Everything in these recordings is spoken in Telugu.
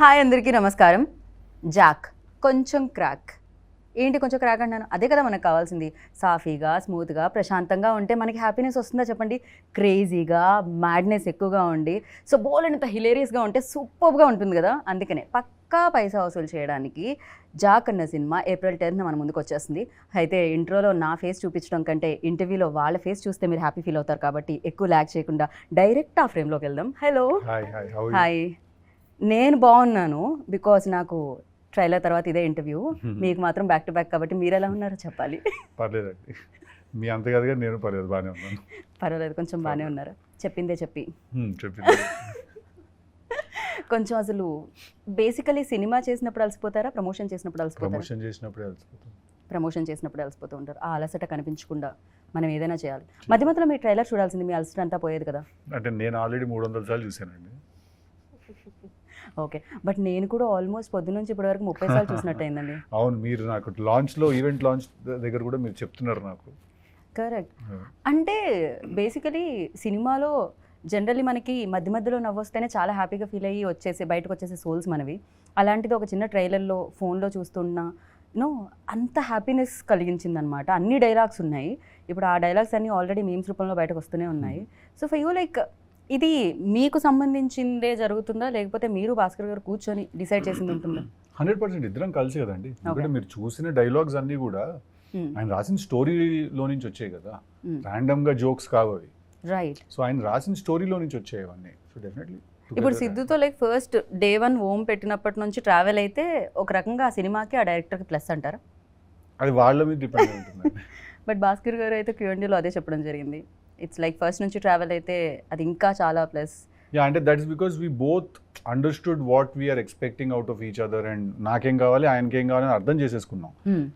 హాయ్ అందరికీ నమస్కారం. జాక్ కొంచెం క్రాక్. ఏంటి కొంచెం క్రాక్ అంటాను అదే కదా మనకు కావాల్సింది. సాఫీగా స్మూత్గా ప్రశాంతంగా ఉంటే మనకి హ్యాపీనెస్ వస్తుందా చెప్పండి? క్రేజీగా మ్యాడ్నెస్ ఎక్కువగా ఉండి సో బోల్ అంత హిలేరియస్గా ఉంటే సూపర్గా ఉంటుంది కదా? అందుకనే పక్కా పైసా వసూలు చేయడానికి జాక్ అన్న సినిమా ఏప్రిల్ టెన్త్ మన ముందుకు వచ్చేస్తుంది. అయితే ఇంట్రోలో నా ఫేస్ చూపించడం కంటే ఇంటర్వ్యూలో వాళ్ళ ఫేస్ చూస్తే మీరు హ్యాపీ ఫీల్ అవుతారు కాబట్టి ఎక్కువ ల్యాక్ చేయకుండా డైరెక్ట్ ఆ ఫ్రేమ్లోకి వెళ్దాం. హలో హాయ్ నేను బాగున్నాను బికాస్ నాకు ట్రైలర్ తర్వాత ఇదే ఇంటర్వ్యూ. మీకు మాత్రం బ్యాక్ టు బ్యాక్ కాబట్టి మీరు ఎలా ఉన్నారో చెప్పాలి. పర్లేదండి. మీ అంత కదగా నేను పర్లేదు బాగానే ఉన్నాను. పర్వాలేదు కొంచెం బాగానే ఉన్నారు. చెప్పిందే చెప్పి. చెప్పింది. కొంచెం అసలు బేసికలీ సినిమా చేసినప్పుడు అలసిపోతారా ప్రమోషన్ చేసినప్పుడు అలసిపోతారా? ప్రమోషన్ చేసినప్పుడే అలసిపోతాం. ప్రమోషన్ చేసినప్పుడు అలసిపోతూ ఉంటారు. ఆ అలసట కనిపించకుండా మనం ఏదైనా చేయాలి. మధ్య మధ్యలో మీ ట్రైలర్ చూడాల్సింది మీ అలసట అంతా పోయేది కదా? అంటే నేను ఆల్రెడీ మూడు వందల సార్లు చూశానండి. ఓకే. బట్ నేను కూడా ఆల్మోస్ట్ పొద్దు నుంచి ఇప్పటి వరకు ముప్పై సార్లు చూసినట్టు అయిందండి. అవును మీరు నాకు లాంచ్లో ఈవెంట్ లాంచ్ దగ్గర కూడా మీరు చెప్తున్నారు నాకు. కరెక్ట్. అంటే బేసికలీ సినిమాలో జనరల్లీ మనకి మధ్య మధ్యలో నవ్వొస్తేనే చాలా హ్యాపీగా ఫీల్ అయ్యి వచ్చేసి బయటకు వచ్చేసే సోల్స్ మనవి. అలాంటిది ఒక చిన్న ట్రైలర్లో ఫోన్లో చూస్తున్నా నో అంత హ్యాపీనెస్ కలిగించింది అనమాట అన్ని డైలాగ్స్ ఉన్నాయి. ఇప్పుడు ఆ డైలాగ్స్ అన్నీ ఆల్రెడీ మీమ్స్ రూపంలో బయటకు వస్తూనే ఉన్నాయి. సో ఫర్ యూ లైక్ ఇది మీకు సంబంధించిందే జరుగుతుందా? లేకపోతే మీరు భాస్కర్ గారు కూర్చొని డిసైడ్ చేసింది ఉంటుందా? హండ్రెడ్ పర్సెంట్ ఇద్దరం కలిసి కదండి. ఎందుకంటే మీరు చూసిన డైలాగ్స్ అన్నీ కూడా. ఆయన రాసిన స్టోరీలో నుంచి వచ్చాయి కదా. Hmm. ర్యాండమ్గా జోక్స్ కావు అవి. రైట్ సో ఆయన రాసిన స్టోరీలో నుంచి వచ్చాయి అవన్నీ. సో డెఫినెట్లీ ఇప్పుడు సిద్ధుతో లైక్ ఫస్ట్ డే వన్ ఓమ్ పెట్టినప్పటి నుంచి ట్రావెల్ అయితే ఒక రకంగా ఆ సినిమాకి ఆ డైరెక్టర్కి ప్లస్ అంటారా? అది వాళ్ళ మీద డిపెండ్ ఉంటుందండి. బట్ భాస్కర్ గారు అయితే క్యూఎండీలో అదే చెప్పడం జరిగింది. ఇట్స్ లైక్ ఫస్ట్ నుంచి ట్రావెల్ అయితే అది ఇంకా చాలా ప్లస్ యా అంటే that is because we both understood what we are expecting out of each other and నాకేం కావాలి ఆయనకి ఏం కావాలి అని అర్థం చేసేసుకున్నాం.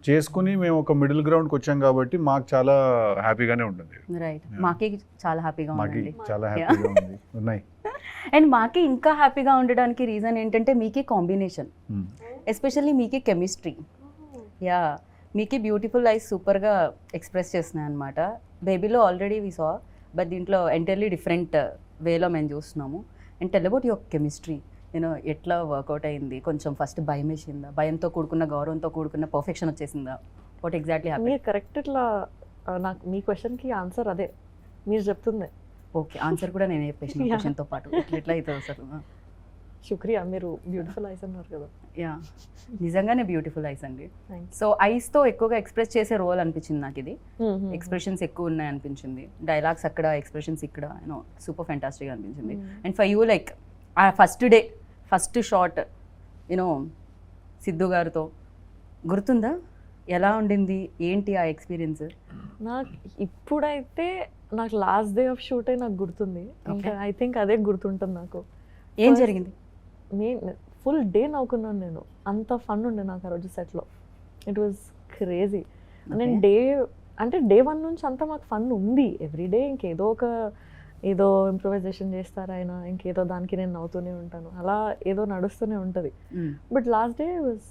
చేసుకుని మేము ఒక మిడిల్ గ్రౌండ్కి వచ్చాం కాబట్టి మాకు చాలా హ్యాపీగానే ఉంటుంది. రైట్. మాకి చాలా హ్యాపీగా మాకి ఉందండి. చాలా హ్యాపీగా ఉంది. ఉన్నాయి. అండ్ మాకి ఇంకా హ్యాపీగా ఉండడానికి రీజన్ ఏంటంటే మీకి కాంబినేషన్ Hmm. ఎస్పెషల్లీ మీకి కెమిస్ట్రీ యా మీకి బ్యూటిఫుల్ ఐస్ సూపర్గా ఎక్స్ప్రెస్ చేస్తున్నాయి అనమాట బేబీలో ఆల్రెడీ వి సా బట్ దీంట్లో ఎంటైర్లీ డిఫరెంట్ వేలో మేము చూస్తున్నాము. And tell about your chemistry నేను ఎట్లా వర్కౌట్ అయింది? కొంచెం ఫస్ట్ భయం వేసిందా? భయంతో కూడుకున్న గౌరవంతో కూడుకున్న పర్ఫెక్షన్ వచ్చేసిందా? వాట్ ఎగ్జాక్ట్లీ మీరు కరెక్ట్ ఇట్లా నాకు మీ క్వశ్చన్కి ఆన్సర్ అదే. మీరు చెప్తుంది. ఓకే ఆన్సర్ కూడా నేను చెప్పేసిన Yeah. క్వశ్చన్తో పాటు. ఇట్లా ఎట్లా అవుతుంది అసలు శుక్రియా మీరు బ్యూటిఫుల్ ఐస్ అన్నారు కదా. యా. నిజంగానే బ్యూటిఫుల్ ఐస్ అండి. సో ఐస్తో ఎక్కువగా ఎక్స్ప్రెస్ చేసే రోల్ అనిపించింది నాకు ఇది. ఎక్స్ప్రెషన్స్ ఎక్కువ ఉన్నాయి అనిపించింది డైలాగ్స్ అక్కడ ఎక్స్ప్రెషన్స్ ఇక్కడ యూనో సూపర్ ఫెంటాస్టిక్ అనిపించింది. అండ్ ఫర్ యూ లైక్ ఆ first day first shot you know Siddhu గారితో గుర్తుందా? ఎలా ఉండింది? ఏంటి ఆ ఎక్స్పీరియన్స్ నాకు ఇప్పుడైతే నాకు లాస్ట్ డే ఆఫ్ షూటే నాకు గుర్తుంది. ఇంకా. ఐ థింక్ అదే గుర్తుంటుంది నాకు. ఏం జరిగింది? మెయిన్ ఫుల్ డే నవ్వుకున్నాను నేను. అంత ఫన్ ఉండే నాకు ఆ రోజు సెట్లో. ఇట్ వాజ్ క్రేజీ నేను డే అంటే డే వన్ నుంచి అంతా మాకు ఫన్ ఉంది. ఎవ్రీ డే ఇంకేదో ఒక ఏదో ఇంప్రూవైజేషన్ చేస్తారు ఆయన ఇంకేదో దానికి నేను నవ్వుతూనే ఉంటాను. అలా ఏదో నడుస్తూనే ఉంటుంది. But last day was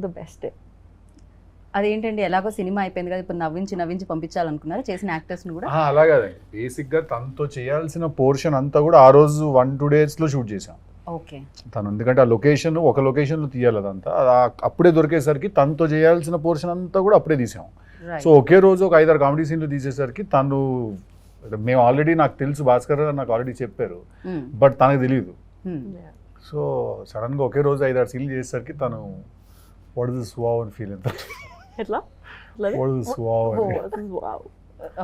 the best day అదేంటండి? ఎలాగో సినిమా అయిపోయింది కదా ఇప్పుడు నవ్వించి నవ్వించి పంపించాలనుకున్నారా? చేసిన యాక్టర్స్ని కూడా? ఆ, అలా కాదండి బేసిక్గా తనతో చేయాల్సిన పోర్షన్ అంతా కూడా ఆ రోజు వన్ టూ డేస్లో షూట్ చేసాం ఓకే. తను ఎందుకంటే ఆ లొకేషన్ ఒక లొకేషన్లో తీయాలి అదంతా. అప్పుడే దొరికేసరికి తనతో చేయాల్సిన పోర్షన్ అంతా కూడా అప్పుడే తీసాం. సో ఒకే రోజు ఒక ఐదారు కామెడీ సీన్లు తీసేసరికి తను మేము ఆల్రెడీ నాకు తెలుసు భాస్కర్ గారు నాకు ఆల్రెడీ చెప్పారు. బట్ తనకు తెలియదు సో సడన్గా ఒకే రోజు ఐదారు సీన్లు చేసేసరికి తను వాట్ ఇస్ వావ్ అని ఫీల్ ఎంత ఎట్లా? వాట్ ఇస్ వావ్ అని.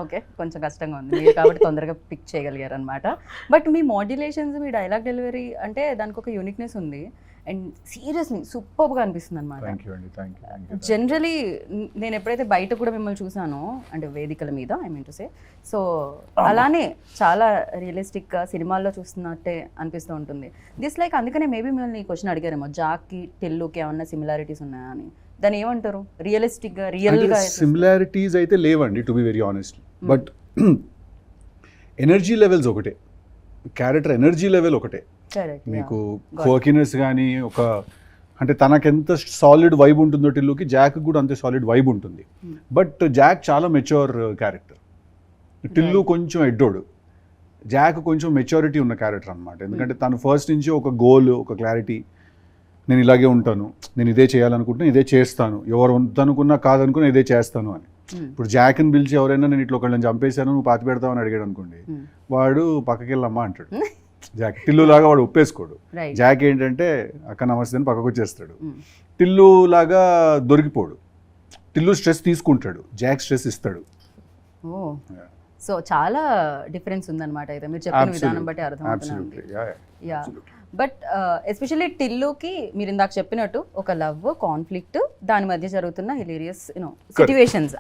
ఓకే కొంచెం కష్టంగా ఉంది. మీరు కాబట్టి తొందరగా పిక్ చేయగలిగారు అనమాట బట్ మీ మాడ్యులేషన్స్ మీ డైలాగ్ డెలివరీ అంటే దానికి ఒక యూనిక్నెస్ ఉంది. అండ్ సీరియస్లీ సూపర్గా అనిపిస్తుంది అనమాట జనరలీ నేను ఎప్పుడైతే బయట కూడా మిమ్మల్ని చూసానో అంటే వేదికల మీద I mean to say so అలానే చాలా రియలిస్టిక్గా సినిమాల్లో చూస్తున్నట్టే అనిపిస్తూ ఉంటుంది. దిస్ లైక్ అందుకనే మేబీ మిమ్మల్ని క్వశ్చన్ అడిగారేమో జాక్కి టెల్లుకి ఏమన్నా సిమిలారిటీస్ ఉన్నాయా అని. దాన్ని ఏమంటారు? రియలిస్టిక్గా రియల్గా సిమిలారిటీస్ అయితే లేవండి to be very honest but energy levels ఒకటే. క్యారెక్టర్ ఎనర్జీ లెవెల్ ఒకటే. మీకు. కోకినెస్ కానీ ఒక అంటే తనకెంత సాలిడ్ వైబ్ ఉంటుందో టిల్లుకి జాక్ కూడా అంతే సాలిడ్ వైబ్ ఉంటుంది. Hmm. బట్ జాక్ చాలా మెచ్యూర్ క్యారెక్టర్ టిల్లు. కొంచెం ఎడ్డోడు. జాక్ కొంచెం మెచ్యూరిటీ ఉన్న క్యారెక్టర్ అనమాట ఎందుకంటే తను ఫస్ట్ నుంచి ఒక గోల్ ఒక క్లారిటీ నేను ఇలాగే ఉంటాను నేను ఇదే చేయాలనుకుంటున్నా ఇదే చేస్తాను. ఎవరు వద్దనుకున్నా కాదనుకున్నా ఇదే చేస్తాను అని. Hmm. ఇప్పుడు జాక్ని పిలిచి ఎవరైనా నేను ఇట్లా ఒకళ్ళని చంపేశాను నువ్వు పాతి పెడతావని అడిగాడు అనుకోండి Hmm. వాడు పక్కకి వెళ్ళమ్మా అంటాడు. జాక్ టిల్లు లాగా వాడు ఒప్పేసుకోడు. జాక్ ఏంటంటే అక్క నమస్తే అని పక్కకు వచ్చేస్తాడు. Hmm. టిల్లు లాగా దొరికిపోడు. టిల్లు స్ట్రెస్ తీసుకుంటాడు. జాక్ స్ట్రెస్ ఇస్తాడు. సో చాలా డిఫరెన్స్ ఉందన్నమాట. అయితే మీరు చెప్పిన విధానం బట్టి అబ్సల్యూట్లీ యా బట్ ఎస్పెషల్లీ టిల్లుకి మీరు ఇందాక చెప్పినట్టు ఒక లవ్ కాన్ఫ్లిక్ట్ దాని మధ్య జరుగుతున్న hilarious you know situations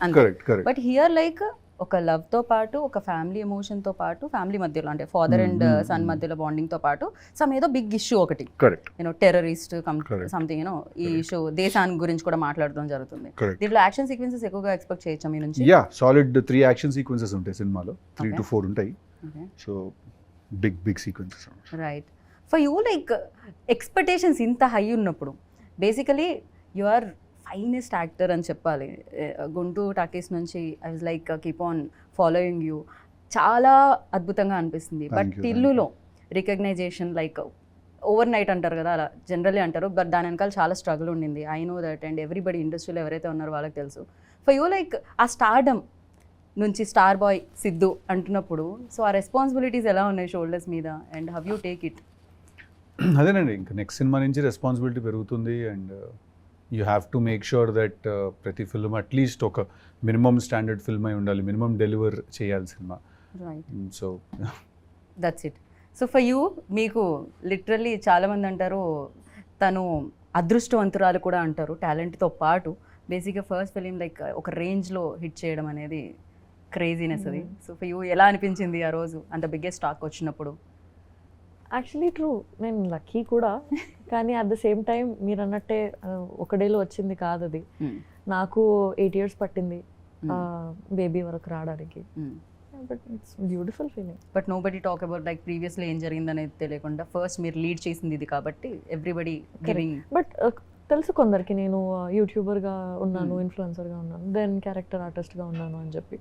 but here like ఒక లవ్తో పాటు ఒక ఫ్యామిలీ ఎమోషన్తో పాటు ఫ్యామిలీ మధ్యలో అంటే father and Mm, mm, son. మధ్యలో బాండింగ్తో పాటు సమ్ ఏదో బిగ్ ఇష్యూ ఒకటి. You know terrorist. Something you know ఈ. ఇష్యూ దేశానికి గురించి కూడా మాట్లాడడం జరుగుతుంది. దీంట్లో యాక్షన్ సీక్వెన్సెస్ ఎక్కువగా ఎక్స్పెక్ట్ చేయొచ్చా మీ నుంచి? Yeah solid three action sequences ఉంటాయి సినిమాలో. Three to. ఫోర్ ఉంటాయి. So big big sequences right for you like expectations ఇంత హై ఉన్నప్పుడు basically you are finest actor అని చెప్పాలి. గుంటూరు టాకీస్ నుంచి I was like keep on following you చాలా అద్భుతంగా అనిపిస్తుంది. బట్ టిల్లులో రికగ్నైజేషన్ లైక్ ఓవర్ నైట్ అంటారు కదా అలా జనరల్లీ అంటారు. బట్ దాని వెనకాల చాలా స్ట్రగుల్ ఉండింది. I know that and everybody ఇండస్ట్రీలో ఎవరైతే ఉన్నారో వాళ్ళకి తెలుసు. ఫర్ యూ లైక్ ఆ స్టార్డమ్ నుంచి స్టార్ బాయ్ సిద్ధు అంటున్నప్పుడు సో ఆ రెస్పాన్సిబిలిటీస్ ఎలా ఉన్నాయి షోల్డర్స్ మీద? And how you take it అదేనండి ఇంకా నెక్స్ట్ సినిమా నుంచి రెస్పాన్సిబిలిటీ పెరుగుతుంది and you have to make sure that ప్రతి ఫిల్మ్ అట్లీస్ట్ ఒక మినిమం స్టాండర్డ్ ఫిల్మ్ అయి ఉండాలి మినిమం డెలివర్ చేయాలి cinema. Right so that's it so for you మీకు లిటరల్లీ చాలామంది అంటారు తను అదృష్టవంతురాలు కూడా అంటారు టాలెంట్తో పాటు బేసిక్గా ఫస్ట్ ఫిలిం లైక్ ఒక రేంజ్లో హిట్ చేయడం అనేది క్రేజీనెస్ అది. సో ఫర్ యూ ఎలా అనిపించింది ఆ రోజు? అంత బిగ్గెస్ట్ స్టాక్ వచ్చినప్పుడు? యాక్చువల్లీ ట్రూ నేను లక్కీ కూడా. కానీ అట్ ద సేమ్ టైం మీరు అన్నట్టే ఒక డేలో వచ్చింది కాదు అది. నాకు ఎయిట్ ఇయర్స్ పట్టింది బేబీ వరకు రావడానికి. But it's beautiful feeling but nobody talk about like ప్రీవియస్లో ఏం జరిగిందనేది తెలియకుండా ఫస్ట్ మీరు లీడ్ చేసింది ఇది కాబట్టి ఎవ్రీబడి బట్ uh, తెలుసు కొందరికి నేను యూట్యూబర్గా ఉన్నాను Hmm. ఇన్ఫ్లుయెన్సర్గా ఉన్నాను దెన్ క్యారెక్టర్ ఆర్టిస్ట్గా ఉన్నాను అని చెప్పి.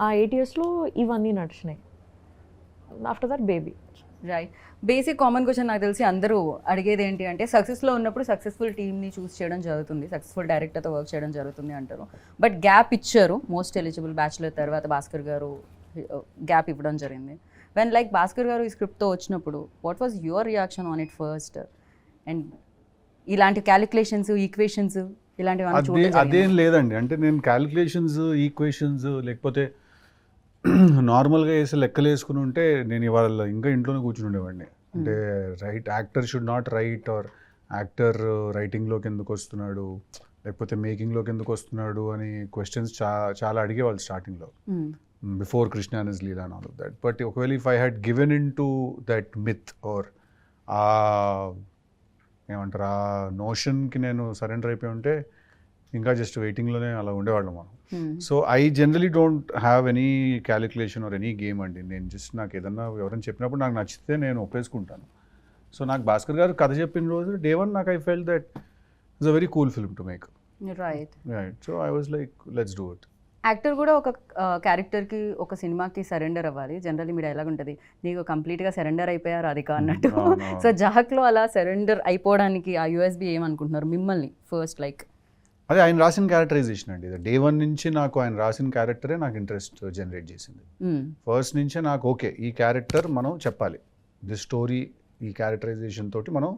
ఆ ఎయిట్ ఇయర్స్లో ఇవన్నీ నడిచినాయి. After that Baby right basic common question నాకు తెలిసి అందరూ అడిగేది ఏంటి అంటే సక్సెస్లో ఉన్నప్పుడు సక్సెస్ఫుల్ టీమ్ని చూస్ చేయడం జరుగుతుంది. సక్సెస్ఫుల్ డైరెక్టర్తో వర్క్ చేయడం జరుగుతుంది అంటారు. బట్ గ్యాప్ ఇచ్చారు మోస్ట్ ఎలిజిబుల్ బ్యాచులర్ తర్వాత భాస్కర్ గారు గ్యాప్ ఇవ్వడం జరిగింది. వెన్ లైక్ భాస్కర్ గారు ఈ స్క్రిప్ట్తో వచ్చినప్పుడు what was your reaction on it first and ఇలాంటి క్యాలిక్యులేషన్స్ ఈక్వేషన్స్ ఇలాంటివన్నీ అదే? లేదండి. అంటే నేను క్యాలిక్యులేషన్స్ ఈక్వేషన్స్ లేకపోతే నార్మల్గా వేసి లెక్కలు వేసుకుని ఉంటే నేను ఇవాళ ఇంకా ఇంట్లోనే కూర్చుని ఉండేవాడిని. అంటే right actor should not write or actor రైటింగ్లోకి ఎందుకు వస్తున్నాడు? లేకపోతే మేకింగ్లోకి ఎందుకు వస్తున్నాడు? అని క్వశ్చన్స్ చా చాలా అడిగేవాళ్ళు స్టార్టింగ్లో. Before Krishna his Leela and all of that. But ఒకవేళ if I had given in to that myth or ఆ ఏమంటారు? ఆ నోషన్కి నేను సరెండర్ అయిపోయి ఉంటే ఇంకా జస్ట్ వెయిటింగ్లోనే అలా ఉండేవాళ్ళం మనం. So I generally don't have any calculation or any game అండి. నేను జస్ట్ నాకు ఏదన్నా ఎవరైనా చెప్పినప్పుడు నాకు నచ్చితే నేను ఒప్పేసుకుంటాను. సో నాకు భాస్కర్ గారు కథ చెప్పిన రోజు డే వన్ నాకు I felt that it's a very cool film to make right right so I was like let's do it actor కూడా ఒక క్యారెక్టర్కి ఒక సినిమాకి సరెండర్ అవ్వాలి. జనరల్లీ మీ డైలాగ్ ఉంటుంది నీకు కంప్లీట్గా సరెండర్ అయిపోయారు అది అన్నట్టు. సో జహక్లో అలా సరెండర్ అయిపోవడానికి ఆ యూఎస్బి ఏమనుకుంటున్నారు? మిమ్మల్ని ఫస్ట్ లైక్ అదే ఆయన రాసిన క్యారెక్టరైజేషన్ అండి. డే వన్ నుంచి నాకు ఆయన రాసిన క్యారెక్టరే నాకు ఇంట్రెస్ట్ జనరేట్ చేసింది. ఫస్ట్ నుంచే నాకు ఓకే ఈ క్యారెక్టర్ మనం చెప్పాలి. ది స్టోరీ ఈ క్యారెక్టరైజేషన్ తోటి మనం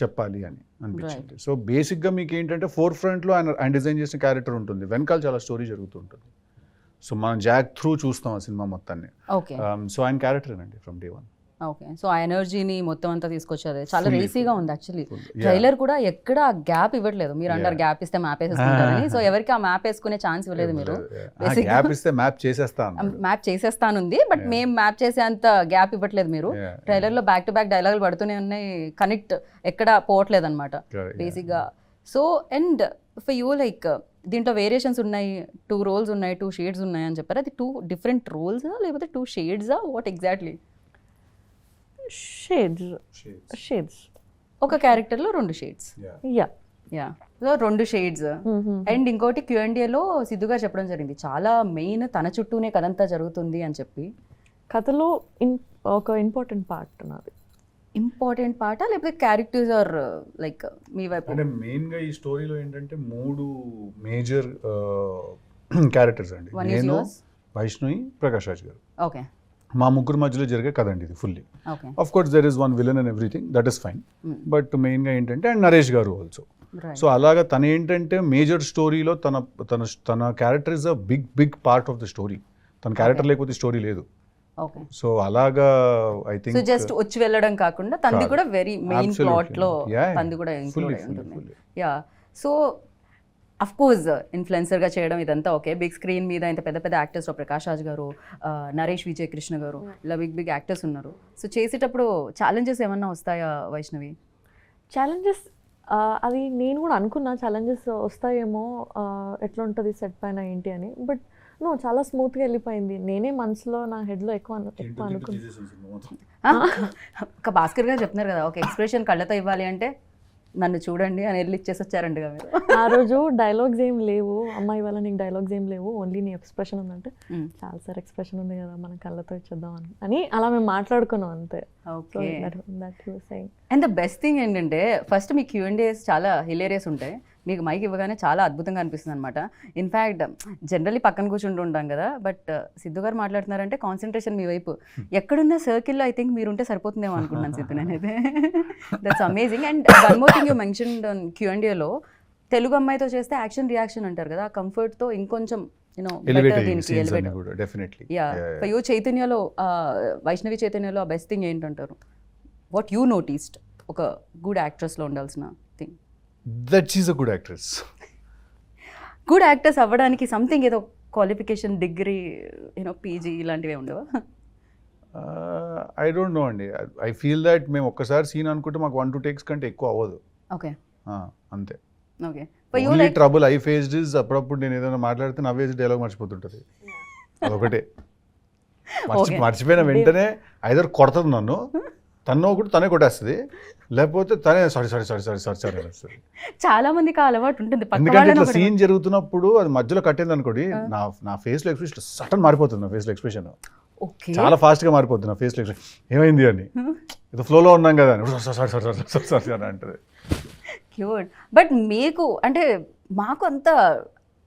చెప్పాలి అని అనిపించింది. సో బేసిక్గా మీకు ఏంటంటే ఫోర్ ఫ్రంట్లో ఆయన ఆయన డిజైన్ చేసిన క్యారెక్టర్ ఉంటుంది. వెనకాల చాలా స్టోరీ జరుగుతుంటుంది సో మనం జాక్ త్రూ చూస్తాం ఆ సినిమా మొత్తాన్ని. సో ఆయన క్యారెక్టర్ అండి from day one okay. So ఆ ఎనర్జీని మొత్తం అంతా తీసుకొచ్చేది చాలా రేసీగా. ఉంది యాక్చువల్లీ. ట్రైలర్ కూడా ఎక్కడ గ్యాప్ ఇవ్వట్లేదు. మీరు అంటారు. గ్యాప్ ఇస్తే మ్యాప్ వేసేసుకుంటారని. సో ఎవరికి ఆ మ్యాప్ వేసుకునే ఛాన్స్ ఇవ్వలేదు మీరు. గా- గ్యాప్ ఇస్తే మ్యాప్ చేసేస్తా అన్నాడు. మ్యాప్ చేసేస్తానుంది బట్. మేము మ్యాప్ చేసే అంత గ్యాప్ ఇవ్వట్లేదు మీరు. Yeah. ట్రైలర్లో బ్యాక్ టు బ్యాక్ డైలాగులు పడుతూనే ఉన్నాయి కనెక్ట్ ఎక్కడ పోవట్లేదు అనమాట yeah. బేసిక్గా so and for you like దీంట్లో వేరియేషన్స్ ఉన్నాయి టూ రోల్స్ ఉన్నాయి టూ షేడ్స్ ఉన్నాయి అని చెప్పారు? అది టూ డిఫరెంట్ రోల్స్ లేకపోతే టూ షేడ్సా వాట్ ఎగ్జాక్ట్లీ షేడ్స్. షేడ్స్. ఒక క్యారెక్టర్లో రెండు షేడ్స్. యా యా సో రెండు షేడ్స్. అండ్ ఇంకోటి క్యూఎండిఏలో సిద్ధుగా చెప్పడం జరిగింది. చాలా మెయిన్ తన చుట్టూనే కదంతా జరుగుతుంది అని చెప్పి. కథలో ఇన్ ఒక ఇంపార్టెంట్ పార్ట్ నాది. ఇంపార్టెంట్ పార్టా? లేకపోతే క్యారెక్టర్స్ ఆర్ లైక్ మీ వైపు? అంటే మెయిన్గా ఈ స్టోరీలో ఏంటంటే మూడు మేజర్ క్యారెక్టర్స్ అండి. నేను వైష్ణవి ప్రకాష్ రాజ్ గారు. ఓకే మా ముగ్గురు మధ్యలో జరిగే కథ అండి ఇది fully of course there is one villain and everything that is fine. But మెయిన్గా ఏంటంటే అండ్ నరేష్ గారు ఆల్సో సో అలాగా తన ఏంటంటే మేజర్ స్టోరీలో తన తన తన character is a big big part of the story తన క్యారెక్టర్. లేకపోతే స్టోరీ లేదు. సో అలాగా ఐ థింక్ జస్ట్ వచ్చి వెళ్ళడం కాకుండా తంది. కూడా వెరీ మెయిన్. ప్లాట్లో. తంది కూడా యా సో అఫ్ కోర్స్ ఇన్ఫ్లుయెన్సర్గా చేయడం ఇదంతా ఓకే బిగ్ స్క్రీన్ మీద ఇంత పెద్ద పెద్ద యాక్టర్స్ ప్రకాష్ రాజ్ గారు ఆ, నరేష్ విజయ్ కృష్ణ గారు ఇలా బిగ్ బిగ్ యాక్టర్స్ ఉన్నారు. సో చేసేటప్పుడు ఛాలెంజెస్ ఏమన్నా వస్తాయా వైష్ణవి? ఛాలెంజెస్ అది నేను కూడా అనుకున్నా ఛాలెంజెస్ వస్తాయేమో ఆ, ఎట్లా ఉంటుంది సెట్ పైన ఏంటి అని. బట్ నో చాలా స్మూత్గా వెళ్ళిపోయింది. నేనే మనసులో నా హెడ్లో ఎక్కువ ఎక్కువ అనుకున్నా. ఆ? ఒక భాస్కర్ గారు చెప్తున్నారు కదా ఒక ఎక్స్ప్రెషన్ కళ్ళతో ఇవ్వాలి అంటే నన్ను చూడండి అని వెళ్ళి ఇచ్చేసి వచ్చారంటగా మీరు. ఆ రోజు డైలాగ్స్ ఏం లేవు. అమ్మాయి వల్ల నీకు డైలాగ్స్ ఏం లేవు. ఓన్లీ నీ ఎక్స్ప్రెషన్ ఉందంటే. చాలా సార్ ఎక్స్ప్రెషన్ ఉంది కదా మన కళ్ళతో ఇచ్చేద్దాం అని. అని అలా మేము మాట్లాడుకున్నాం అంతే. Okay. And the best thing ఏంటంటే ఫస్ట్ మీ క్యూఎండిఎస్ చాలా హిలేరియస్ ఉంటాయి. మీకు మైక్ ఇవ్వగానే చాలా అద్భుతంగా అనిపిస్తుంది అనమాట ఇన్ఫ్యాక్ట్ జనరల్లీ పక్కన కూర్చుంటూ ఉంటాం కదా బట్ సిద్ధు గారు మాట్లాడుతున్నారంటే కాన్సన్ట్రేషన్ మీ వైపు. ఎక్కడున్న సర్కిల్లో ఐ థింక్ మీరుంటే సరిపోతుందేమో అనుకున్నాను సిద్ధు నేనైతే. That's amazing and one more thing you mention క్యూఎండిఏలో Telugu అమ్మాయితో చేస్తే యాక్షన్ రియాక్షన్ అంటారు కదా కంఫర్ట్తో ఇంకొంచెం యా చైతన్యలో వైష్ణవి చైతన్యలో బెస్ట్ థింగ్ ఏంటంటారు? వాట్ యూ నోటీస్డ్ ఒక గుడ్ యాక్ట్రెస్లో ఉండాల్సిన that is a good actress good actors అవ్వడానికి సంథింగ్ ఏదో qualification degree you know PG ఇలాంటివి ఉండవా? ఐ డోంట్ నో అండి. ఐ ఫీల్ దట్ మేము ఒక్కసారి సీన్ అనుకుంటే మాకు వన్ టూ టేక్స్ కంటే ఎక్కువ అవ్వదు. ఓకే అంతే. Okay only trouble I faced is అప్పుడప్పుడు నేను ఏదైనా మాట్లాడితే నవ్వేసి డైలాగ్ మర్చిపోతుంటుంది. అదొకటే. మర్చిపోయిన వెంటనే ఐదర్ కొడుతుంది నన్ను తను ఒకటి తనే కొట్టేస్తుంది. లేకపోతే తనే sorry sorry sorry sorry sorry sorry అనేస్తుంది. చాలా మందికి ఆ అలవాటు ఉంటుంది. పక్క ఎందుకంటే వాళ్ళని ఇట్లా ఒకటి- సీన్ జరుగుతున్నప్పుడు అది మధ్యలో కట్టింది అనుకోండి నా నా ఫేస్లో ఎక్స్ప్రెషన్ సడన్ మారిపోతుంది నా ఫేస్లో ఎక్స్ప్రెషన్. ఓకే. చాలా ఫాస్ట్గా మారిపోతుంది నా ఫేస్లో ఎక్స్ప్రెషన్. ఏమైంది అని? ఏదో ఫ్లోలో ఉన్నాం కదా అని. Sorry sorry sorry sorry sorry అని అంటది. క్యూట్. బట్ మీకు అంటే మాకు అంత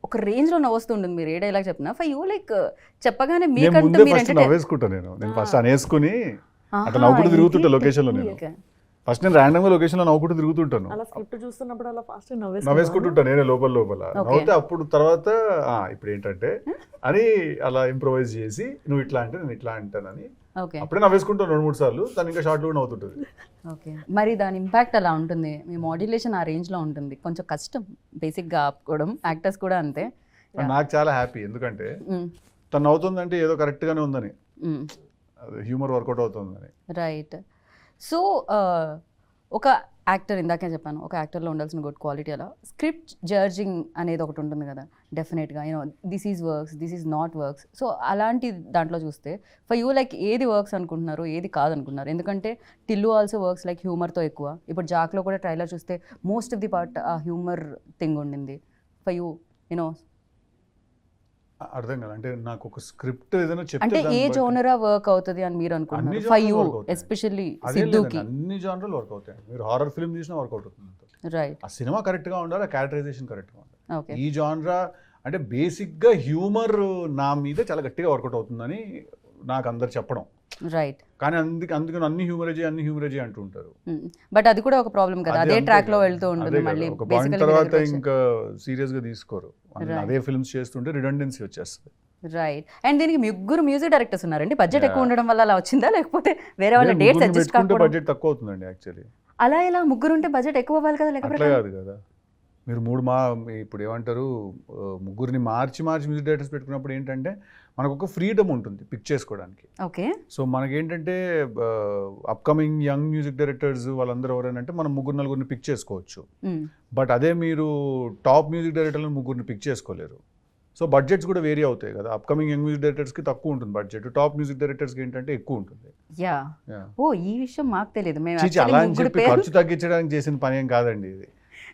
ఒక రేంజ్లో నవ్వుస్తుంటుంది మీరు ఏ డైలాగ్ చెప్పినా. ఫర్ యూ లైక్ చెప్పగానే నేను మీకంటూ ముందే మీరు ఫస్ట్ నవ్వేసుకుంటాను నేను. నేను ఫస్ట్ అనేసుకుని అట్లా నవ్వుకుంటూ తిరుగుతుంటా ఇది లొకేషన్లో నేను. ఫస్ట్ నేను ర్యాండమ్గా లొకేషన్లో నవ్వుకుంటూ తిరుగుతుంటాను. అలా స్క్రిప్ట్ చూస్తున్నప్పుడు అలా ఫాస్ట్ నవ్వేసుకుంటుంటాను నేనే లోపల లోపల. నవ్వుతే అప్పుడు తర్వాత ఇప్పుడు ఏంటంటే అని అలా ఇంప్రొవైజ్ చేసి నువ్వు ఇట్లా అంటే నేను ఇట్లా అంటానని. అప్పుడే నవ్వేసుకుంటాను రెండు మూడు సార్లు తను ఇంకా షార్ట్ కూడా నవ్వుతుంటుంది. ఓకే. మరి దాని ఇంపాక్ట్ అలా ఉంటుంది. మీ మాడ్యులేషన్ ఆ రేంజ్లో ఉంటుంది. కొంచెం కష్టం బేసిక్గా ఆపుకోవడం యాక్టర్స్ కూడా అంతే. నాకు చాలా హ్యాపీ ఎందుకంటే తను నవ్వుతుందంటే ఏదో కరెక్ట్ గానే ఉందని. హ్యూమర్ వర్కౌట్ అవుతుందని. రైట్. సో ఒక యాక్టర్ ఇందాకే చెప్పాను ఒక యాక్టర్లో ఉండాల్సిన గుడ్ క్వాలిటీ అలా. స్క్రిప్ట్ జడ్జింగ్ అనేది ఒకటి ఉంటుంది కదా డెఫినెట్గా. You know this is works this is not works. So అలాంటి దాంట్లో చూస్తే ఫర్ యూ లైక్ ఏది వర్క్స్ అనుకుంటున్నారు ఏది కాదనుకుంటున్నారు? ఎందుకంటే టిల్లు ఆల్సో వర్క్స్ లైక్ హ్యూమర్తో ఎక్కువ. ఇప్పుడు జాక్లో కూడా ట్రైలర్ చూస్తే మోస్ట్ ఆఫ్ ది పార్ట్ ఆ హ్యూమర్ థింగ్ ఉండింది. ఫర్ యూ యూనో అర్థం కదా అంటే నాకు ఒక స్క్రిప్ట్ ఏదైనా చెప్తే అంటే ఏ జోనరా వర్క్ అవుతుంది అని మీరు అనుకుంటున్నారు? For you. ఎస్పెషల్లీ సిద్ధుకి అన్ని జానర్లు వర్క్ అవుతాయి. మీరు హారర్ ఫిల్మ్ చూసినా వర్కౌట్ అవుతుంది రైట్ ఆ సినిమా కరెక్ట్గా ఉండాలి ఆ క్యారెక్టరైజేషన్ కరెక్ట్గా ఉండాలి. ఓకే ఈ జానరా అంటే బేసిక్గా హ్యూమర్ నా మీద చాలా గట్టిగా వర్కౌట్ అవుతుందని నాకు అందరు చెప్పడం. రైట్ కానీ అందుకే అందుకని అన్ని హ్యూమరేజీ అన్ని హ్యూమరేజీ అంటూ ఉంటారు. బట్ అది కూడా ఒక ప్రాబ్లం కదా. అదే ట్రాక్లో. వెళ్తూ ఉంటుంది. మళ్ళీ ఒక పాయింట్ తర్వాత ఇంకా సీరియస్గా తీసుకోరు. అదే ఫిల్మ్స్ చేస్తుంటే రిడండెన్సీ వచ్చేస్తుంది. రైట్ అండ్ దీనికి ముగ్గురు మ్యూజిక్ డైరెక్టర్స్ ఉన్నారండి. బడ్జెట్ ఎక్కువ. ఉండడం వల్ల అలా వచ్చిందా? లేకపోతే వేరే వాళ్ళ డేట్స్ అడ్జస్ట్ కాకపోవడం? బడ్జెట్ తక్కువ అవుతుందండి యాక్చువల్లీ అలా ఇలా ముగ్గురు ఉంటే బడ్జెట్ ఎక్కువ అవ్వాలి కదా లేకపోతే కాదు కదా. మీరు మూడు మా ఇప్పుడు ఏమంటారు ముగ్గురిని మార్చి మార్చి మ్యూజిక్ డైరెక్టర్స్ పెట్టుకున్నప్పుడు ఏంటంటే మనకు ఒక ఫ్రీడమ్ ఉంటుంది పిక్ చేసుకోవడానికి. ఓకే. సో మనకేంటంటే అప్కమింగ్ యంగ్ మ్యూజిక్ డైరెక్టర్స్ వాళ్ళందరూ ఎవరైనా మనం ముగ్గురు నలుగురిని పిక్ చేసుకోవచ్చు. బట్ అదే మీరు టాప్ మ్యూజిక్ డైరెక్టర్లను ముగ్గురిని పిక్ చేసుకోలేరు. సో బడ్జెట్స్ కూడా వేరీ అవుతాయి కదా. అప్కమింగ్ యంగ్ మ్యూజిక్ డైరెక్టర్స్కి తక్కువ ఉంటుంది బడ్జెట్ టాప్ మ్యూజిక్ డైరెక్టర్స్కి ఏంటంటే ఎక్కువ ఉంటుంది. యా. ఓ ఈ విషయం మాకు తెలియదు. మేము అలా అని చెప్పి ఖర్చు తగ్గించడానికి చేసిన పని ఏం కాదండి ఇది.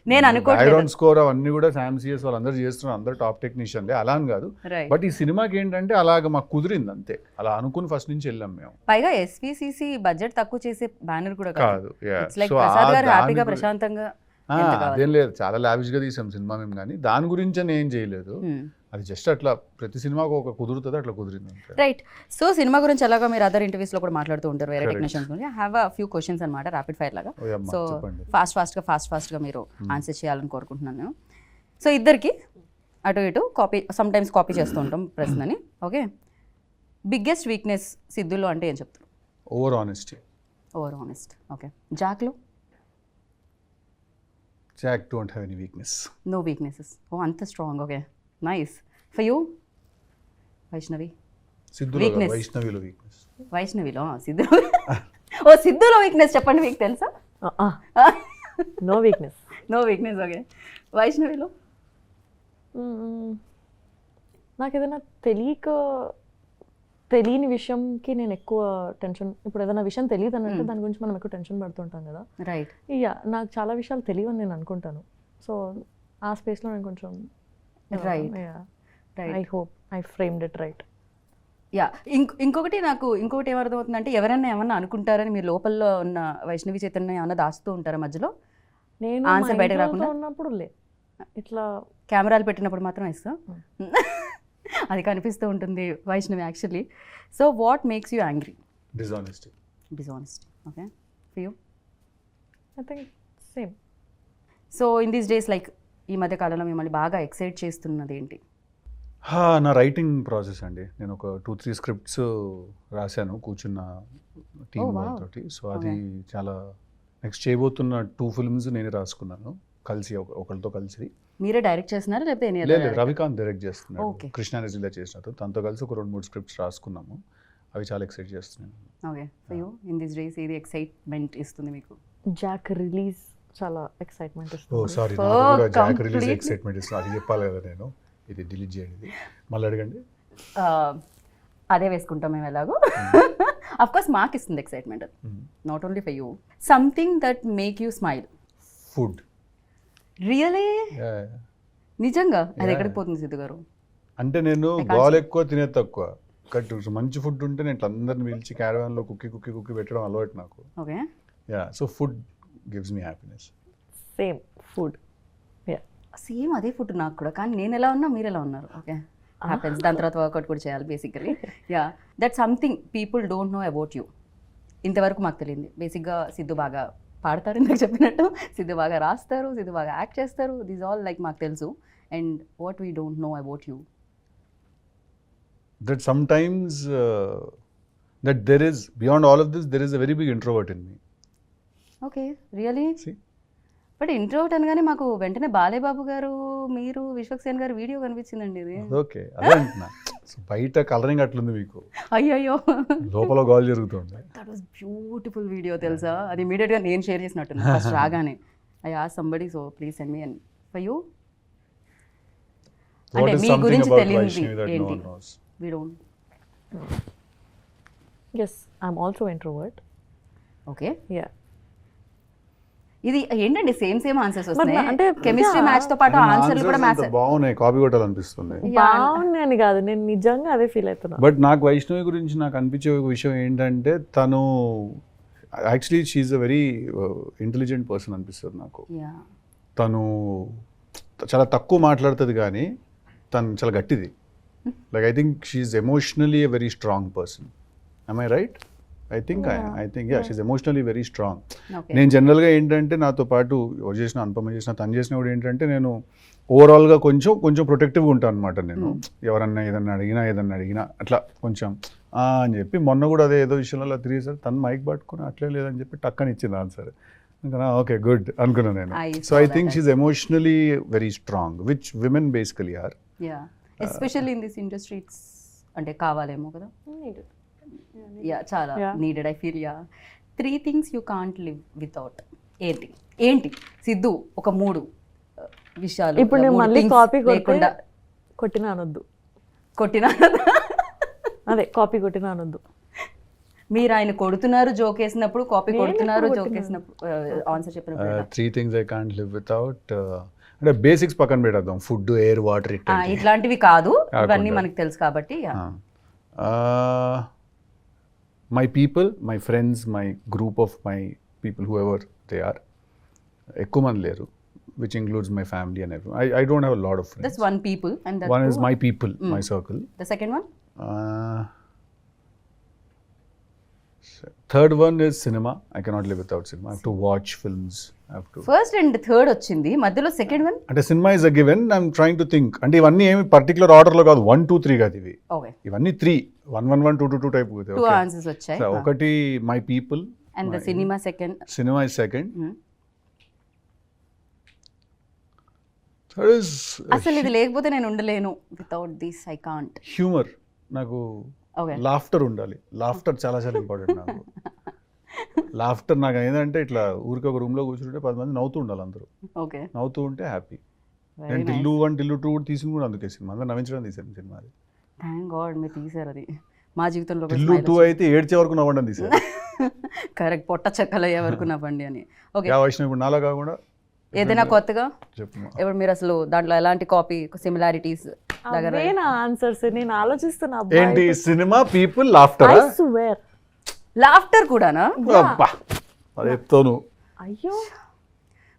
నేను బ్యాక్గ్రౌండ్ స్కోర్ అవన్నీ కూడా శామ్ సిఎస్ వాళ్ళందరూ చేస్తున్నారు. అందరు టాప్ టెక్నీషియన్లే అలా అని కాదు బట్ ఈ సినిమాకి ఏంటంటే అలాగ మాకు కుదిరింది అంతే. అలా అనుకుని ఫస్ట్ నుంచి వెళ్ళాం మేము. పైగా ఎస్విసిసి బడ్జెట్ తక్కువ చేసే బ్యానర్ కూడా కాదు. ప్రసాద్ గారు హ్యాపీగా ప్రశాంతంగా? అదేం లేదు. చాలా లావిష్గా తీసాం సినిమా మేము కానీ. దాని గురించి ఏం చేయలేదు. Hmm. అది జస్ట్ అట్లా ప్రతి సినిమాకు ఒక కుదురుతుంది అట్లా కుదిరింది. రైట్ సో సినిమా గురించి ఎలాగో మీరు అదర్ ఇంటర్వ్యూస్లో కూడా మాట్లాడుతూ ఉంటారు వేరే. టెక్నీషియన్స్ గురించి. హ్యావ్ అ ఫ్యూ క్వశ్చన్స్ అనమాట ర్యాపిడ్ ఫైర్ లాగా. సో చెప్పండి. ఫాస్ట్ ఫాస్ట్గా ఫాస్ట్ ఫాస్ట్గా మీరు ఆన్సర్ చేయాలని కోరుకుంటున్నాను. సో ఇద్దరికి అటు ఇటు కాపీ సమ్ టైమ్స్ కాపీ చేస్తూ ఉంటాం ప్రశ్నని ఓకే బిగ్గెస్ట్ వీక్నెస్ సిద్ధులో అంటే ఏం చెప్తారు? Over honesty over honest okay జాక్లో Jack don't have any weakness no weaknesses oh అంత strong okay nice for you Vaishnavi Weakness. వైష్ణవిలో వీక్నెస్ వైష్ణవిలో సిద్ధులో ఓ సిద్ధులో వీక్నెస్ చెప్పండి మీకు తెలుసా? No weakness no weakness okay వైష్ణవిలో నాకు ఏదైనా తెలియక తెలియని విషయంకి నేను ఎక్కువ టెన్షన్ ఇప్పుడు ఏదైనా విషయం తెలియదు అని అంటే దాని గురించి మనం ఎక్కువ టెన్షన్ పడుతుంటాం కదా. రైట్ ఇక నాకు చాలా విషయాలు తెలియవని నేను అనుకుంటాను. సో ఆ స్పేస్లో నేను కొంచెం Right. I right hope I framed it right yeah ఇంక ఇంకొకటి నాకు ఇంకొకటి ఏమర్థమవుతుందంటే ఎవరైనా ఏమన్నా అనుకుంటారని మీరు లోపల ఉన్న వైష్ణవి చైతన్య ఏమన్నా దాస్తూ ఉంటారా మధ్యలో? నేను మా బయటకు ఇంట్లో రాకుండా? ఉన్నప్పుడు లే. ఇట్లా కెమెరాలు పెట్టినప్పుడు మాత్రం ఇస్తా అది కనిపిస్తూ ఉంటుంది Vaishnavi actually. So what makes you angry? Dishonesty dishonest okay for you I think same so in these days like ఈ మధ్య కాలంలో మిమ్మల్ని బాగా ఎక్సైట్ చేస్తున్నది ఏంటి? నా రైటింగ్ ప్రాసెస్ అండి. నేను ఒక టూ త్రీ స్క్రిప్ట్స్ రాశాను కూర్చున్న టీం. వాళ్ళతోటి. సో అది చాలా నెక్స్ట్ చేయబోతున్న టూ ఫిల్మ్స్ నేనే రాసుకున్నాను. కలిసి ఒక- ఒకరితో కలిసి. మీరే డైరెక్ట్ చేస్తున్నారా? లేకపోతే లేదు రవికాంత్ డైరెక్ట్ చేస్తున్నాడు. కృష్ణానజిల్లా చేసినట్టు. తనతో కలిసి ఒక రెండు మూడు స్క్రిప్ట్స్ రాసుకున్నాము. అవి చాలా ఎక్సైట్ చేస్తున్నాను ఓకే ఇన్ దీస్ డేస్ ఇది ఎక్సైట్మెంట్ ఇస్తుంది మీకు? జాక్ రిలీజ్ చాలా excitement oh sorry Jack release excitement ఇస్తుంది అది చెప్పాలి కదా నేను. ఇది డిలీట్ చేయండి. మళ్ళీ అడగండి. అదే వేసుకుంటాం మేము ఎలాగో. అఫ్ కోర్స్ మాకు ఇస్తుంది excitement not only for you something that make you smile food really నిజంగా? అది. ఎక్కడికి పోతుంది సిద్ధు గారు? అంటే నేను గోల్ ఎక్కువ తినే తక్కువ. కట్ మంచి ఫుడ్ ఉంటే నేను అందరిని పిలిచి caravan లో కుక్కి కుక్కి కుక్కి పెట్టడం అలవాటు నాకు. Okay yeah so food gives me happiness same food same అదే ఫుడ్ నాకు కూడా. కానీ నేను ఎలా ఉన్నా మీరు ఎలా ఉన్నారు? ఓకే హ్యాపెన్స్ దాని తర్వాత వర్కౌట్ కూడా చేయాలి basically yeah that something people don't know about you ఇంతవరకు మాకు తెలియంది. బేసిక్గా సిద్ధు బాగా పాడతారు ఇందాక చెప్పినట్టు. సిద్ధు బాగా రాస్తారు సిద్ధు బాగా యాక్ట్ చేస్తారు. దిస్ ఆల్ లైక్ మాకు తెలుసు. And what we don't know about you that sometimes that there is beyond all of this there is a very big introvert in me okay. Really? But introvert అనగానే మాకు వెంటనే బాలేబాబు గారు మీరు విశ్వక్సేన్ గారు వీడియో కనిపించిందండి ఇది. ఓకే అదే అంటున్నా. బయట కలరింగ్ అట్లుంది మీకు. అయ్యయ్యో. లోపల గోల్ జరుగుతుంది. దట్ వాస్ బ్యూటిఫుల్ వీడియో తెలుసా? అది ఇమీడియట్గా నేను షేర్ చేసినట్టు ఫస్ట్ రాగానే. I uh somebody so please send me and for you అంటే మీ గురించి తెలియంది ఏంటి? We don't yes I'm also introvert okay yeah ఇది ఏంటండి? సేమ్ సేమ్ ఆన్సర్స్ వస్తున్నాయి. అంటే కెమిస్ట్రీ. మ్యాచ్తో పాటు ఆన్సర్లు కూడా మ్యాచ్ బాగున్నాయి కాపీ కొట్టాలనిపిస్తుంది. అని కాదు నేను నిజంగా అదే ఫీల్ అవుతున్నా. బట్ నాకు వైష్ణవి గురించి నాకు అనిపించే ఒక విషయం ఏంటంటే తను actually she's a very intelligent person అనిపిస్తుంది నాకు. యా. తను చాలా తక్కువ మాట్లాడుతుంది కానీ తను చాలా గట్టిది. Like I think she's emotionally a very strong person I right I think I think yeah she's emotionally very strong నేను జనరల్గా ఏంటంటే నాతో పాటు ఎవరు చేసిన అనుపమ చేసిన తను చేసిన కూడా ఏంటంటే నేను ఓవరాల్గా కొంచెం కొంచెం ప్రొటెక్టివ్గా ఉంటాను అనమాట నేను. ఎవరన్నా ఏదన్నా అడిగినా ఏదన్నా అడిగినా అట్లా కొంచెం అని చెప్పి మొన్న కూడా అదే ఏదో విషయంలో అలా తిరిగేసారు తను మైక్ పట్టుకుని అట్లే లేదని చెప్పి టక్కని ఇచ్చింది ఆన్సర్. ఓకే గుడ్ అనుకున్నాను నేను. I so I think she's emotionally very strong which women basically are especially in this industry it's అంటే కావాలేమో కదా? యా చాలా Yeah. Needed I feel yeah three things you can't live without ఏంటి? ఏంటి? సిద్ధు ఒక మూడు uh, విషయాలు ఇప్పుడు నేను మళ్ళీ కాపీ కొట్టే లేకుండా కొట్టినా అనొద్దు. కొట్టిన అదే కాపీ కొట్టినా అనొద్దు. మీరు ఆయన కొడుతున్నారు జోక్ వేసినప్పుడు కాపీ నేను కొడుతున్నారు జోక్? వేసినప్పుడు ఆన్సర్ చెప్పినప్పుడు three things I can't live without అంటే బేసిక్స్ పక్కన పెట్టేద్దాం. ఫుడ్ ఎయిర్ వాటర్ ఇట్లాంటివి. కాదు. ఇవన్నీ. మనకు తెలుసు కాబట్టి my people, my friends, my group of my people, whoever they are, ekkuman leru, which includes my family and everyone. I, I don't have a lot of friends. That's one people and that one is my people, mm. my circle. The second one? Uh, third one is cinema. I cannot live without cinema. I have to watch films. First and third వచ్చింది మధ్యలో సెకండ్ వన్ అంటే cinema is a given I'm trying to think అంటే ఇవన్నీ ఏమి పర్టికులర్ ఆర్డర్లో కాదు వన్ టూ త్రీ కాదు ఇవి. ఇవన్నీ three one one one two two two type two answers వచ్చాయి. ఒకటి my people and the cinema second cinema is second అసలు ఇది లేకపోతే నేను ఉండలేను. Without this I can't humour నాకు లాఫ్టర్ ఉండాలి. లాఫ్టర్ చాలా చాలా ఇంపార్టెంట్ నాకు. లాఫ్టర్ నాకు ఏంటంటే ఇట్లా ఊరికి ఒక రూమ్లో కూర్చుంటే పది మంది నవ్వుతూ ఉండాలి అందరూ. ఓకే. నవ్వుతూ ఉంటే హ్యాపీ నేను టిల్లు వన్ టిల్లు టూ కూడా తీసుకుని కూడా అందుకే సినిమా. అందరూ నవ్వించడం తీసాను సినిమా అది. థ్యాంక్ గాడ్ మీరు తీసారు అది. మా జీవితంలో టిల్లు టూ అయితే ఏడ్చే వరకు నవ్వడం తీసాను కరెక్ట్ పొట్ట చెక్కలు అయ్యే వరకు నవ్వండి అని. ఓకే ఇప్పుడు నాలా కాకుండా ఏదైనా కొత్తగా? చెప్పు ఇప్పుడు మీరు అసలు దాంట్లో ఎలాంటి కాపీ సిమిలారిటీస్ దగ్గర? ఆన్సర్స్ నేను ఆలోచిస్తున్నా ఏంటి cinema people laughter I swear laughter కూడానా? అబ్బా అది చెప్తాను. అయ్యో.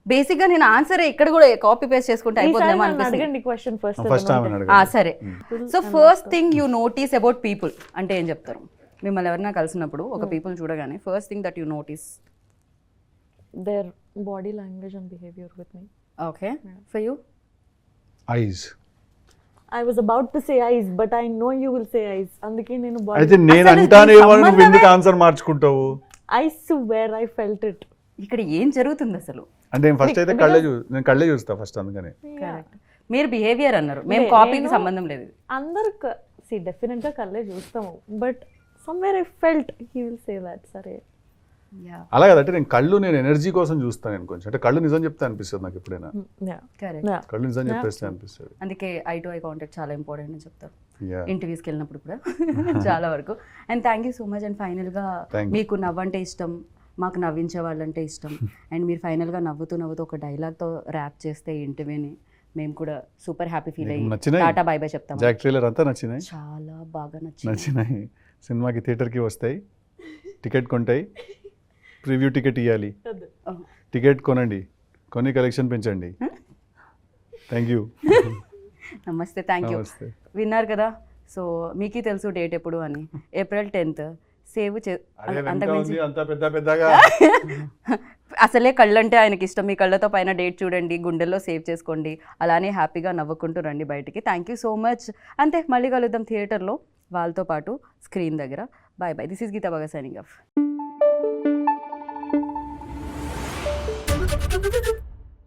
బేసిక్గా నేను ఆన్సర్ ఇక్కడ కూడా కాపీ పేస్ట్ చేసుకుంటే అయిపోతుందేమో నన్ను అనిపిస్తుంది. అడగండి క్వశ్చన్ ఫస్ట్ ఆ, సరే. So first thing you notice about people అంటే ఏం చెప్తారు? మిమ్మల్ని ఎవరైనా కలిసినప్పుడు ఒక పీపుల్ చూడగానే first thing that you notice their body language and behaviour with me okay for you eyes I was about to say eyes but I know you will say eyes అందుకే నేను అయితే నేను అంటానేమో నువ్వు ఎందుకు answer మార్చుకుంటావు? I swear I felt it ఇక్కడ ఏం జరుగుతుంది అసలు? అంటే నేను ఫస్ట్ అయితే కళ్ళే చూ నేను కళ్ళే చూస్తా ఫస్ట్ అందుకని. కరెక్ట్ మీరు బిహేవియర్ అన్నారు. మేము కాపీకి సంబంధం లేదు. అందరు సి డెఫినెట్గా కళ్ళే చూస్తాము. But somewhere I felt he will say that సరే. అలా కదంటే నేను కళ్ళు నేను ఎనర్జీ కోసం చూస్తాను నేను కొంచెం. అంటే కళ్ళు నిజం చెప్తే అనిపిస్తుంది నాకు ఎప్పుడైనా. కరెక్ట్ కళ్ళు నిజం చెప్పేస్తే అనిపిస్తుంది. అందుకే ఐ టు ఐ కాంటాక్ట్ చాలా ఇంపార్టెంట్ అని చెప్తారు. యా ఇంటర్వ్యూస్కి వెళ్ళినప్పుడు కూడా. చాలా వరకు. And thank you so much and ఫైనల్గా. మీకు నవ్వంటే ఇష్టం మాకు నవ్వించే వాళ్ళంటే ఇష్టం. అండ్ మీరు ఫైనల్గా నవ్వుతూ నవ్వుతూ ఒక డైలాగ్తో ర్యాప్ చేస్తే ఇంటర్వ్యూని మేము కూడా సూపర్ హ్యాపీ ఫీల్ అయ్యి నచ్చినాయి? టాటా బై బై చెప్తాం. జాక్ ట్రైలర్ అంతా నచ్చినాయి? చాలా బాగా నచ్చింది నచ్చినాయి. సినిమాకి థియేటర్కి వస్తాయి. టికెట్ కొంటాయి. ప్రివ్యూ టికెట్ ఇవ్వాలి టికెట్ కొనండి. కొని కలెక్షన్ పెంచండి. Thank you. Namaste thank you. నమస్తే. విన్నారు కదా? సో మీకే తెలుసు డేట్ ఎప్పుడు అని. April tenth. సేవ్ చే అసలే కళ్ళంటే ఆయనకి ఇష్టం. మీ కళ్ళతో పైన డేట్ చూడండి గుండెల్లో సేవ్ చేసుకోండి. అలానే హ్యాపీగా నవ్వుకుంటూ రండి బయటికి. Thank you so much. అంతే మళ్ళీ కలుద్దాం థియేటర్లో. వాళ్ళతో పాటు స్క్రీన్ దగ్గర. Bye bye this is Geetha బాగా సైనింగ్ ఆఫ్. Thank you.